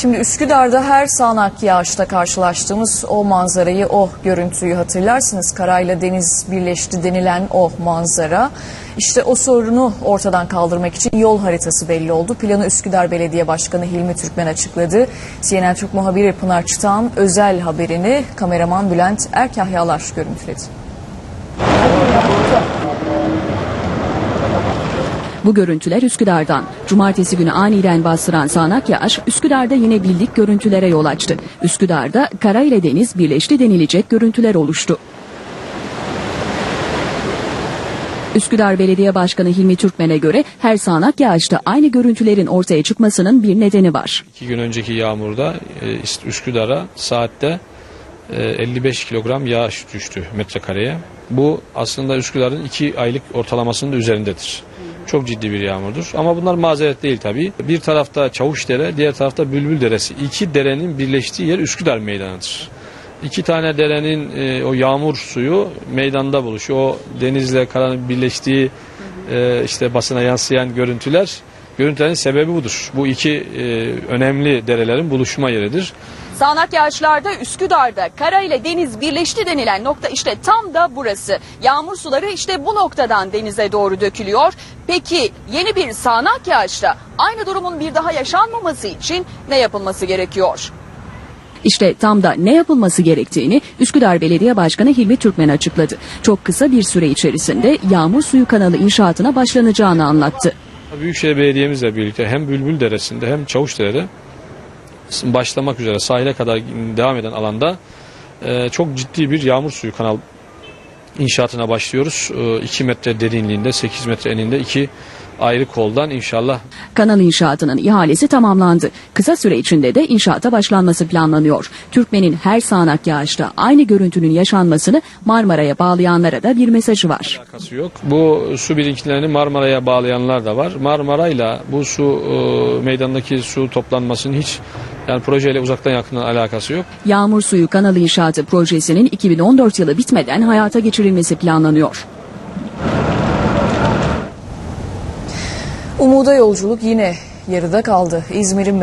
Şimdi Üsküdar'da her sağanak yağışta karşılaştığımız o manzarayı, o görüntüyü hatırlarsınız. Karayla deniz birleşti denilen o manzara. İşte o sorunu ortadan kaldırmak için yol haritası belli oldu. Planı Üsküdar Belediye Başkanı Hilmi Türkmen açıkladı. CNN Türk muhabiri Pınar Çıtağan özel haberini kameraman Bülent Erkahyalar görüntüledi. Bu görüntüler Üsküdar'dan. Cumartesi günü aniden bastıran sağanak yağış Üsküdar'da yine bildik görüntülere yol açtı. Üsküdar'da kara ile deniz birleşti denilecek görüntüler oluştu. Üsküdar Belediye Başkanı Hilmi Türkmen'e göre her sağanak yağışta aynı görüntülerin ortaya çıkmasının bir nedeni var. İki gün önceki yağmurda e, Üsküdar'a saatte e, 55 kilogram yağış düştü metrekareye. Bu aslında Üsküdar'ın iki aylık ortalamasının üzerindedir. Çok ciddi bir yağmurdur. Ama bunlar mazeret değil tabii. Bir tarafta Çavuşdere, diğer tarafta Bülbül Deresi. İki derenin birleştiği yer Üsküdar Meydanı'dır. İki tane derenin e, o yağmur suyu meydanda buluşuyor. O denizle karanın birleştiği e, işte basına yansıyan görüntüler Görüntülerin sebebi budur. Bu iki e, önemli derelerin buluşma yeridir. Sağanak yağışlarda Üsküdar'da kara ile deniz birleşti denilen nokta işte tam da burası. Yağmur suları işte bu noktadan denize doğru dökülüyor. Peki yeni bir sağanak yağışta aynı durumun bir daha yaşanmaması için ne yapılması gerekiyor? İşte tam da ne yapılması gerektiğini Üsküdar Belediye Başkanı Hilmi Türkmen açıkladı. Çok kısa bir süre içerisinde yağmur suyu kanalı inşaatına başlanacağını anlattı. Büyükşehir Belediye'mizle birlikte hem Bülbül Deresi'nde hem Çavuşdere'de başlamak üzere sahile kadar devam eden alanda e, çok ciddi bir yağmur suyu kanal inşaatına başlıyoruz. 2 metre derinliğinde 8 metre eninde iki ayrı koldan inşallah Kanal inşaatının ihalesi tamamlandı. Kısa süre içinde de inşaata başlanması planlanıyor. Türkmen'in her sağanak yağışta aynı görüntünün yaşanmasını Marmara'ya bağlayanlara da bir mesajı var. alakası yok. Bu su birikintilerini Marmara'ya bağlayanlar da var. Marmara'yla bu su e, meydandaki su toplanmasının hiç yani projeyle uzaktan yakından alakası yok. Yağmur suyu kanalı inşaatı projesinin 2014 yılı bitmeden hayata geçirilmesi planlanıyor. Umuda yolculuk yine yarıda kaldı. İzmir'in